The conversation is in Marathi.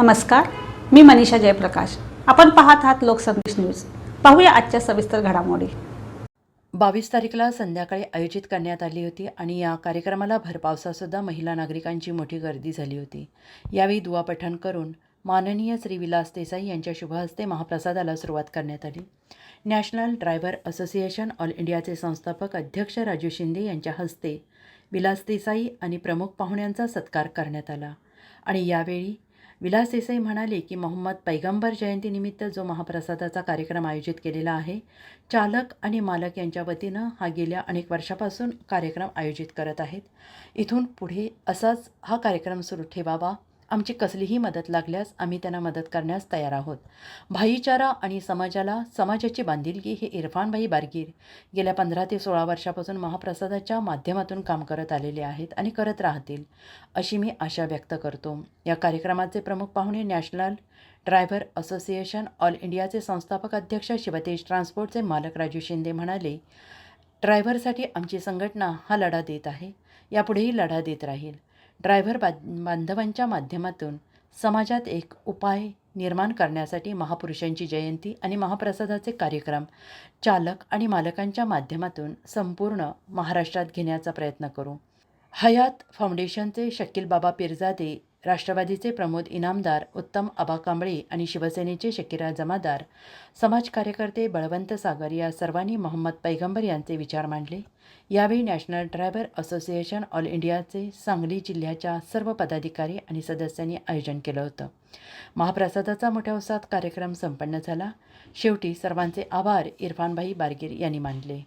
नमस्कार मी मनीषा जयप्रकाश. आपण पाहत आहात लोकसंदेश न्यूज. पाहूया आजच्या सविस्तर घडामोडी. बावीस तारीखला संध्याकाळी आयोजित करण्यात आली होती आणि या कार्यक्रमाला भरपावसासुद्धा महिला नागरिकांची मोठी गर्दी झाली होती. यावेळी दुवा पठण करून माननीय श्री विलास देसाई यांच्या शुभहस्ते महाप्रसादाला सुरुवात करण्यात आली. नॅशनल ड्रायव्हर असोसिएशन ऑल इंडियाचे संस्थापक अध्यक्ष राजू शिंदे यांच्या हस्ते विलास देसाई आणि प्रमुख पाहुण्यांचा सत्कार करण्यात आला. आणि यावेळी विलास देसाई म्हणाले की मोहम्मद पैगंबर जयंतीनिमित्त जो महाप्रसादाचा कार्यक्रम आयोजित केलेला आहे चालक आणि मालक यांच्या वतीनं हा गेल्या अनेक वर्षापासून कार्यक्रम आयोजित करत आहेत. इथून पुढे असाच हा कार्यक्रम सुरू ठेवावा आमची कसलीही मदत लागल्यास आम्ही त्यांना मदत करण्यास तयार आहोत. भाईचारा आणि समाजाला समाजाची बांधिलकी हे इरफानभाई बारगीर गेल्या पंधरा ते सोळा वर्षापासून महाप्रसादाच्या माध्यमातून काम करत आलेले आहेत आणि करत राहतील अशी मी आशा व्यक्त करतो. या कार्यक्रमाचे प्रमुख पाहुणे नॅशनल ड्रायव्हर असोसिएशन ऑल इंडियाचे संस्थापक अध्यक्ष शिवतेज ट्रान्सपोर्टचे मालक राजू शिंदे म्हणाले ड्रायव्हरसाठी आमची संघटना हा लढा देत आहे. यापुढेही लढा देत राहील. ड्रायव्हर बा बांधवांच्या माध्यमातून समाजात एक उपाय निर्माण करण्यासाठी महापुरुषांची जयंती आणि महाप्रसादाचे कार्यक्रम चालक आणि मालकांच्या माध्यमातून संपूर्ण महाराष्ट्रात घेण्याचा प्रयत्न करू. हयात फाउंडेशनचे शकील बाबा पिरजादे राष्ट्रवादीचे प्रमोद इनामदार उत्तम आबा कांबळे आणि शिवसेनेचे शकीरा जमादार समाज कार्यकर्ते बळवंत सागर या सर्वांनी मोहम्मद पैगंबर यांचे विचार मांडले. यावेळी नॅशनल ड्रायव्हर असोसिएशन ऑल इंडियाचे सांगली जिल्ह्याच्या सर्व पदाधिकारी आणि सदस्यांनी आयोजन केलं होतं. महाप्रसादाचा मोठ्या उत्साहात कार्यक्रम संपन्न झाला. शेवटी सर्वांचे आभार इरफानभाई बारगीर यांनी मानले.